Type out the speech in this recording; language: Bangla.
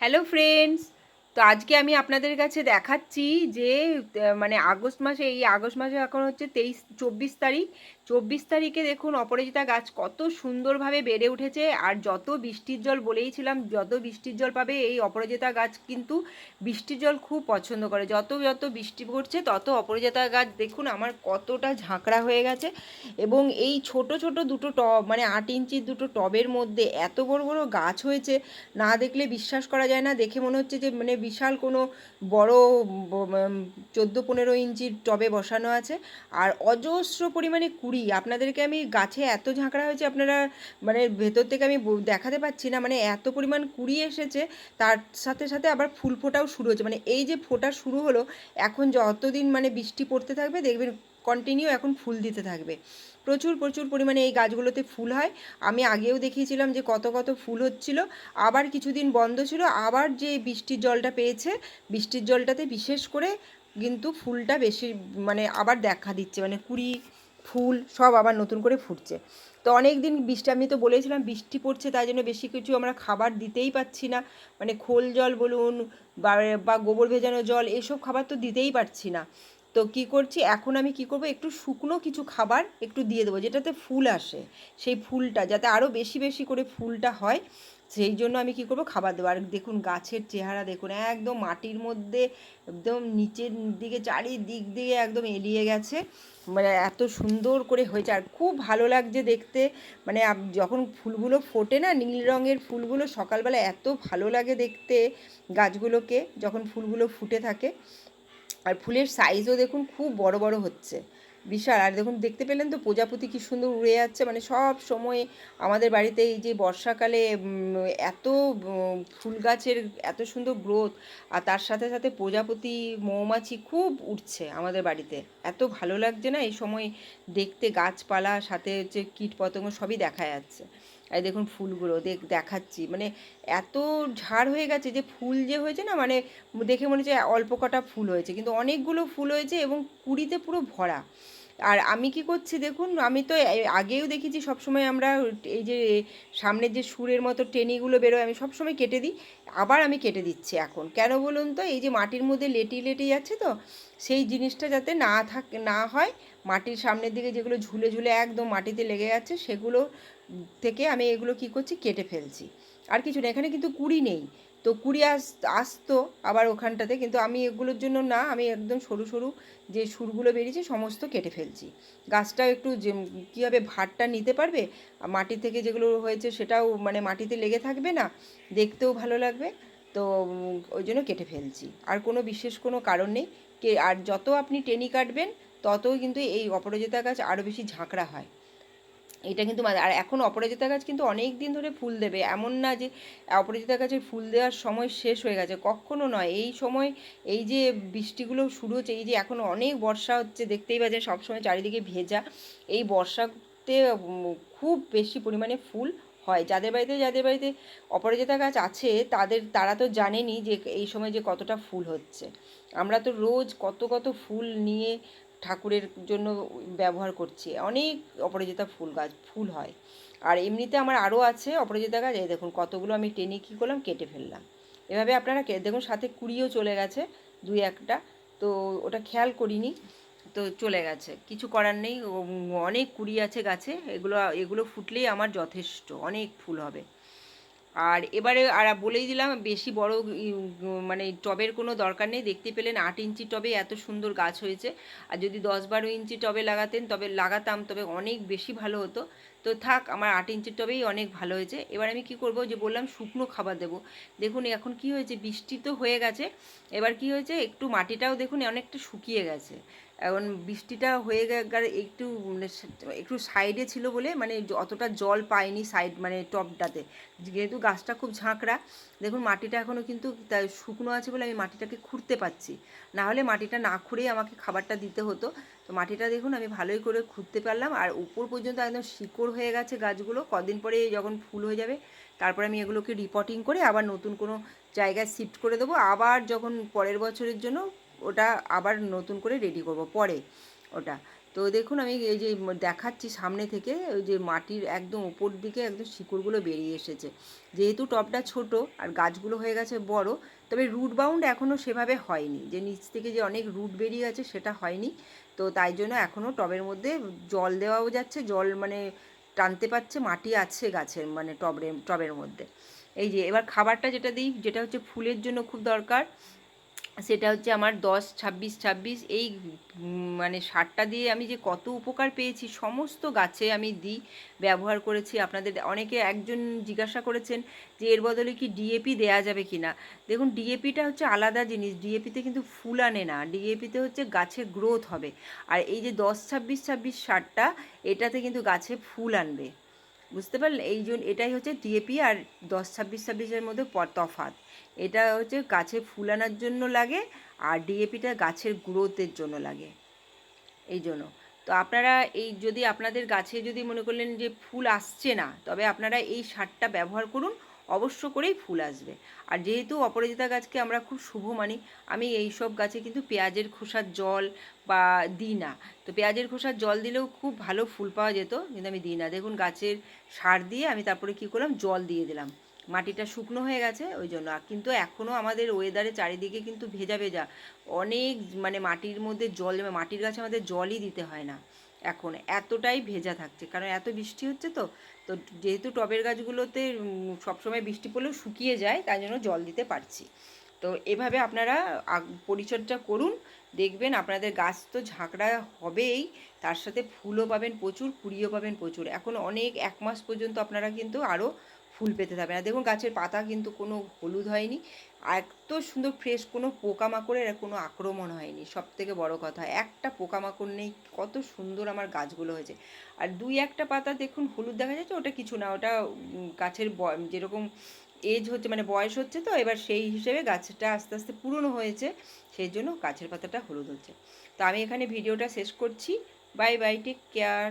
হ্যালো ফ্রেন্ডস, তো আজকে আমি আপনাদের কাছে দেখাচ্ছি যে মানে আগস্ট মাসে, এই আগস্ট মাসে এখন হচ্ছে তেইশ, চব্বিশ তারিখ চব্বিশ তারিখে দেখুন অপরাজিতা গাছ কত সুন্দরভাবে বেড়ে উঠেছে আর যত বৃষ্টির জল বলেইছিলাম যত বৃষ্টির জল পাবে এই অপরাজিতা গাছ কিন্তু বৃষ্টির জল খুব পছন্দ করে। যত যত বৃষ্টি পড়ছে, তত অপরাজিতা গাছ দেখুন আমার কতটা ঝাঁকড়া হয়ে গেছে এবং এই ছোট ছোট দুটো টব মানে আট ইঞ্চির দুটো টবের মধ্যে এত বড় বড় গাছ হয়েছে, না দেখলে বিশ্বাস করা যায় না। দেখে মনে হচ্ছে যে মানে বিশাল কোনো বড় চোদ্দ, পনেরো ইঞ্চির টবে বসানো আছে। আর অজস্র পরিমাণে কুড়ি আপনাদেরকে আমি গাছে এত ঝাঁকড়া হয়েছে, আপনারা মানে ভেতর থেকে আমি দেখাতে পাচ্ছি না মানে এত পরিমাণ কুড়ি এসেছে, তার সাথে সাথে আবার ফুল ফোটাও শুরু হয়েছে। মানে এই যে ফোটা শুরু হলো, এখন যতদিন মানে বৃষ্টি পড়তে থাকবে, দেখবেন কন্টিনিউ এখন ফুল দিতে থাকবে। প্রচুর প্রচুর পরিমাণে এই গাছগুলোতে ফুল হয়। আমি আগেও দেখিয়েছিলাম যে কত কত ফুল হচ্ছিল। আবার কিছুদিন বন্ধ ছিল, আবার যে বৃষ্টির জলটা পেয়েছে, বৃষ্টির জলটাতে বিশেষ করে কিন্তু ফুলটা বেশি মানে আবার দেখা দিচ্ছে মানে কুড়ি ফুল সব আবার নতুন করে ফুটছে। তো অনেক দিন বৃষ্টি, আমি তো বলেছিলাম বৃষ্টি পড়ছে, তাই জন্য বেশি কিছু আমরা খাবার দিতেই পাচ্ছি না। মানে খোল জল বলুন বা গোবর ভেজানো জল, এসব খাবার তো দিতেই পারছি না। তো কি করছি, এখন আমি কি করব, একটু শুকনো কিছু খাবার একটু দিয়ে দেবো, যেটাতে ফুল আসে। সেই ফুলটা, যাতে আরও বেশি বেশি করে ফুলটা হয়। সেই জন্য আমি কি করব? খাবার দেবো। আর দেখুন, গাছের চেহারা দেখুন, একদম মাটির মধ্যে, একদম নিচের দিকে, চারিদিক দিয়ে একদম এলিয়ে গেছে। মানে এত সুন্দর করে হয়েছে। আর খুব ভালো লাগছে দেখতে। মানে যখন ফুলগুলো ফোটে না, নীল রঙের ফুলগুলো, সকালবেলা এত ভালো লাগে দেখতে গাছগুলোকে, যখন ফুলগুলো ফুটে থাকে। আর ফুলের সাইজও দেখুন, খুব বড় বড় হচ্ছে। বিশাল। আর দেখুন, দেখতে পেলেন তো প্রজাপতি কি সুন্দর উড়ে যাচ্ছে। মানে সব সময় আমাদের বাড়িতে এই যে বর্ষাকালে এত ফুল গাছের এত সুন্দর গ্রোথ আর তার সাথে সাথে প্রজাপতি মৌমাছি খুব উঠছে আমাদের বাড়িতে। এত ভালো লাগছে না এই সময় দেখতে, গাছপালা, সাথে হচ্ছে কীট পতঙ্গ সবই দেখা যাচ্ছে। আর দেখুন ফুলগুলো, দেখ, দেখাচ্ছি। মানে এত ঝাড় হয়ে গেছে যে ফুল যে হয়েছে না মানে দেখে মনে হচ্ছে অল্প কটা ফুল হয়েছে। কিন্তু অনেকগুলো ফুল হয়েছে এবং কুড়িতে পুরো ভরা। আর আমি কি করছি দেখুন, আমি তো আগেও দেখেছি সবসময় আমরা এই যে সামনের যে সুরের মতো টেনিগুলো বেরোয়, আমি সবসময় কেটে দিই, আবার আমি কেটে দিচ্ছি এখন। কেন বলুন তো, এই যে মাটির মধ্যে লেটি লেটি যাচ্ছে তো, সেই জিনিসটা যাতে না থাক, না হয়, মাটির সামনের দিকে যেগুলো ঝুলে ঝুলে একদম মাটিতে লেগে যাচ্ছে, সেগুলো থেকে আমি এগুলো কি করছি, কেটে ফেলছি। আর কিছু না, এখানে কিন্তু কুড়ি নেই। তো কুড়ি আস, আসতো আবার ওখানটাতে কিন্তু আমি এগুলোর জন্য না, আমি একদম সরু সরু যে সুরগুলো বেরিয়েছে সমস্ত কেটে ফেলছি। গাছটাও একটু যে কীভাবে ভারটা নিতে পারবে, মাটি থেকে যেগুলো হয়েছে সেটাও মানে মাটিতে লেগে থাকবে না, দেখতেও ভালো লাগবে, তো ওই জন্য কেটে ফেলছি। আর কোনো বিশেষ কোনো কারণ নেই, কে, আর যত আপনি টেনি কাটবেন, ততই কিন্তু এই অপরাজিতা গাছ আরও বেশি ঝাঁকড়া হয়। এটা কিন্তু আর এখন অপরাজিতা গাছ কিন্তু অনেক দিন ধরে ফুল দেবে। এমন না যে অপরাজিতা গাছের ফুল দেওয়ার সময় শেষ হয়ে গেছে, কখনো নয়। এই সময় এই যে বৃষ্টিগুলো শুরু হচ্ছে, এই যে এখন অনেক বর্ষা হচ্ছে, দেখতেই পাচ্ছেন সবসময় চারিদিকে ভেজা। এই বর্ষাতে খুব বেশি পরিমাণে ফুল হয়। যাদের বাড়িতে যাদের বাড়িতে অপরাজিতা গাছ আছে, তাদের, তারা তো জানেনই যে এই সময় যে কতটা ফুল হচ্ছে। আমরা তো রোজ কত কত ফুল নিয়ে ঠাকুরের জন্য ব্যবহার করছি। অনেক অপরাজিতা ফুল গাছ, ফুল হয়। আর এমনিতে আমার আরও আছে অপরাজিতা গাছ, এই দেখুন কতগুলো আমি টেনে কী করলাম, কেটে ফেললাম। এভাবে আপনারা দেখুন সাথে কুড়িও চলে গেছে, দুই একটা। তো ওটা খেয়াল করিনি, তো চলে গেছে। কিছু করার নেই অনেক কুড়ি আছে গাছে, এগুলো এগুলো ফুটলেই আমার যথেষ্ট, অনেক ফুল হবে। আর এবারে আর বলেই দিলাম, বেশি বড় মানে টবের কোনো দরকার নেই। দেখতে পেলেন আট ইঞ্চি টবে এত সুন্দর গাছ হয়েছে। আর যদি দশ বারো ইঞ্চি টবে লাগাতেন, তবে লাগাতাম, তবে অনেক বেশি ভালো হতো। তো থাক, আমার আট ইঞ্চির টবেই অনেক ভালো হয়েছে। এবার আমি কি করব, যে বললাম শুকনো খাবার দেবো। দেখুন, এখন কি হয়েছে, বৃষ্টি তো হয়ে গেছে। এবার কি হয়েছে, একটু মাটিটাও দেখুন, অনেকটা শুকিয়ে গেছে। এখন বৃষ্টিটা হয়ে গেলে একটু মানে একটু সাইডে ছিল বলে মানে অতটা জল পায়নি সাইড মানে টবটাতে যেহেতু গাছটা খুব ঝাঁকড়া, দেখুন মাটিটা এখনও কিন্তু তাই শুকনো আছে বলে আমি মাটিটাকে খুঁড়তে পারছি। না হলে মাটিটা না খুঁড়েই আমাকে খাবারটা দিতে হতো। তো মাটিটা দেখুন আমি ভালোই করে খুঁড়তে পারলাম। আর উপর পর্যন্ত একদম শিকড় হয়ে গেছে গাছগুলো। কদিন পরে যখন ফুল হয়ে যাবে, তারপরে আমি এগুলোকে রিপোর্টিং করে আবার নতুন কোনো জায়গায় শিফট করে দেবো। আবার যখন পরের বছরের জন্য ওটা আবার নতুন করে রেডি করব পরে ওটা। তো দেখুন আমি এই যে দেখাচ্ছি সামনে থেকে, ওই যে মাটির একদম উপর দিকে একদম শিকড়গুলো বেরিয়ে এসেছে। যেহেতু টবটা ছোট আর গাছগুলো হয়ে গেছে বড়, তবে রুট বাউন্ড এখনও সেভাবে হয়নি। যে নিচ থেকে যে অনেক রুট বেরিয়ে গেছে সেটা হয়নি। তো তাই জন্য এখনও টবের মধ্যে জল দেওয়াও যাচ্ছে, জল মানে টানতে পারছে, মাটি আছে গাছের মানে টবের টবের মধ্যে। এই যে এবার খাবারটা যেটা দিই, যেটা হচ্ছে ফুলের জন্য খুব দরকার। সেটা হচ্ছে আমার দশ, ছাব্বিশ ছাব্বিশ, এই মানে সারটা দিয়ে আমি যে কত উপকার পেয়েছি, সমস্ত গাছে আমি দিই, ব্যবহার করেছি। আপনাদের অনেকে একজন জিজ্ঞাসা করেছেন যে এর বদলে কি ডিএপি দেয়া যাবে কি না দেখুন ডিএপিটা হচ্ছে আলাদা জিনিস। ডিএপিতে কিন্তু ফুল আনে না। ডিএপিতে হচ্ছে গাছে গ্রোথ হবে। আর এই যে দশ, ছাব্বিশ ছাব্বিশ সারটা, এটাতে কিন্তু গাছে ফুল আনবে। বুঝতে পারলেন এই জন্য এটাই হচ্ছে ডিএপি আর দশ, ছাব্বিশ ছাব্বিশের মধ্যে তফাত এটা হচ্ছে গাছে ফুল আনার জন্য লাগে আর ডিএপিটা গাছের গ্রোথের জন্য লাগে। এই জন্য। তো আপনারা এই যদি আপনাদের গাছে যদি মনে করলেন যে ফুল আসছে না, তবে আপনারা এই সারটা ব্যবহার করুন। অবশ্য করেই ফুল আসবে। আর যেহেতু অপরাজিতা গাছকে আমরা খুব শুভ মানি, আমি এই সব গাছে কিন্তু পেঁয়াজের খোসার জল বা দিই না। তো পেঁয়াজের খোসার জল দিলেও খুব ভালো ফুল পাওয়া যেত, কিন্তু আমি দিই না। দেখুন, গাছের সার দিয়ে আমি তারপরে কী করলাম? জল দিয়ে দিলাম। মাটিটা শুকনো হয়ে গেছে, ওই জন্য। কিন্তু এখনও আমাদের ওয়েদারে চারিদিকে কিন্তু ভেজা ভেজা, অনেক মানে মাটির মধ্যে জল, মাটির গাছে আমাদের জলই দিতে হয় না। এখন এতটাই ভেজা থাকছে। কারণ এত বৃষ্টি হচ্ছে তো তো যেহেতু টবের গাছগুলোতে সবসময় বৃষ্টি পড়লেও শুকিয়ে যায়, তাই জন্য জল দিতে পারছি। তো এভাবে আপনারা পরিচর্যা করুন, দেখবেন আপনাদের গাছ তো ঝাঁকড়া হবেই, তার সাথে ফুলও পাবেন প্রচুর, কুড়িও পাবেন প্রচুর। এখন অনেক, এক মাস পর্যন্ত আপনারা কিন্তু আরও ফুল পেতে থাকবেন না দেখুন গাছের পাতা কিন্তু কোনো হলুদ হয়নি। এত সুন্দর ফ্রেশ কোনো পোকামাকড়ের কোনো আক্রমণ হয়নি। সব থেকে বড় কথা, একটা পোকামাকড় নেই, কত সুন্দর আমার গাছগুলো হয়েছে। আর দুই একটা পাতা দেখুন হলুদ দেখা যাচ্ছে, ওটা কিছু না, ওটা গাছের যেরকম এজ হচ্ছে মানে বয়স হচ্ছে তো, এবার সেই হিসেবে গাছটা আস্তে আস্তে পুরনো হয়েছে, সেই জন্য গাছের পাতাটা হলুদ হচ্ছে। তো আমি এখানে ভিডিওটা শেষ করছি। Bye bye take care